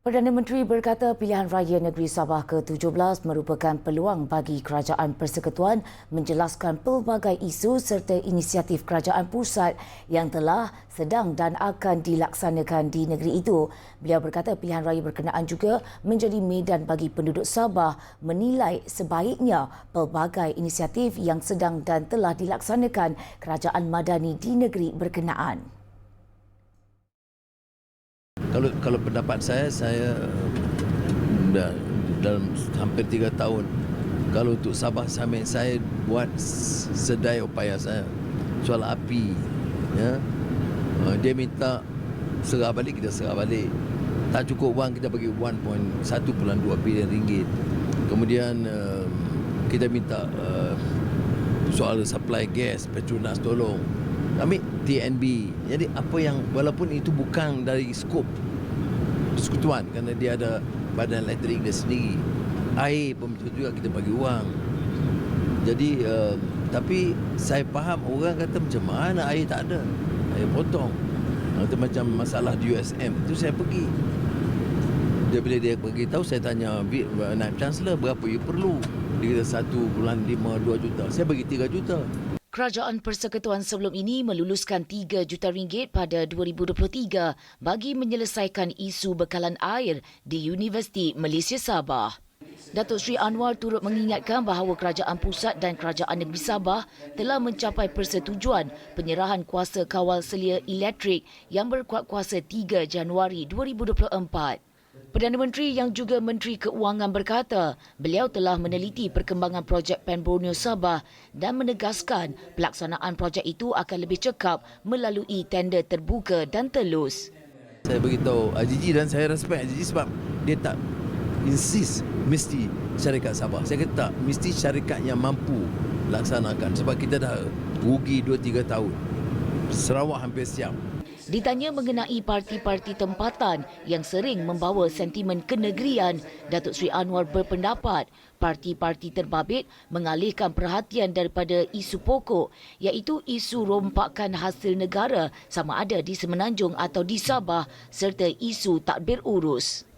Perdana Menteri berkata pilihan raya negeri Sabah ke-17 merupakan peluang bagi Kerajaan Persekutuan menjelaskan pelbagai isu serta inisiatif kerajaan pusat yang telah, sedang dan akan dilaksanakan di negeri itu. Beliau berkata pilihan raya berkenaan juga menjadi medan bagi penduduk Sabah menilai sebaiknya pelbagai inisiatif yang sedang dan telah dilaksanakan kerajaan madani di negeri berkenaan. Kalau kalau pendapat saya saya dah dalam hampir tiga tahun kalau untuk Sabah Samin saya buat sedaya upaya saya. Soal api ya. Uh, dia minta serah balik kita serah balik. Tak cukup wang kita bagi 1.1.2 bilion ringgit. Kemudian uh, kita minta uh, soal supply gas Petronas tolong ambil TNB jadi apa yang walaupun itu bukan dari skop persekutuan kerana dia ada badan elektrik dia sendiri air pun betul juga kita bagi wang. Jadi uh, tapi saya faham orang kata macam mana air tak ada. Air potong. Itu macam masalah di USM tu saya pergi. Dia bila dia pergi tahu saya tanya naib chancellor berapa you perlu? Dia kata 1.5 2 juta. Saya bagi 3 juta Kerajaan Persekutuan sebelum ini meluluskan 3 juta ringgit pada 2023 bagi menyelesaikan isu bekalan air di Universiti Malaysia Sabah. Datuk Sri Anwar turut mengingatkan bahawa kerajaan pusat dan kerajaan negeri Sabah telah mencapai persetujuan penyerahan kuasa kawal selia elektrik yang berkuat kuasa 3 Januari 2024. Perdana Menteri yang juga Menteri Keuangan berkata, beliau telah meneliti perkembangan projek Pen Borneo Sabah dan menegaskan pelaksanaan projek itu akan lebih cekap melalui tender terbuka dan telus. Saya beritahu Ajiji dan saya respect Ajiji sebab dia tak insist mesti syarikat Sabah. Saya kata tak, mesti syarikat yang mampu laksanakan sebab kita dah rugi 2-3 tahun. Sarawak hampir siap. Ditanya mengenai parti-parti tempatan yang sering membawa sentimen kenegerian, Datuk Seri Anwar berpendapat parti-parti terbabit mengalihkan perhatian daripada isu pokok iaitu isu rompakan hasil negara sama ada di Semenanjung atau di Sabah serta isu takbir urus.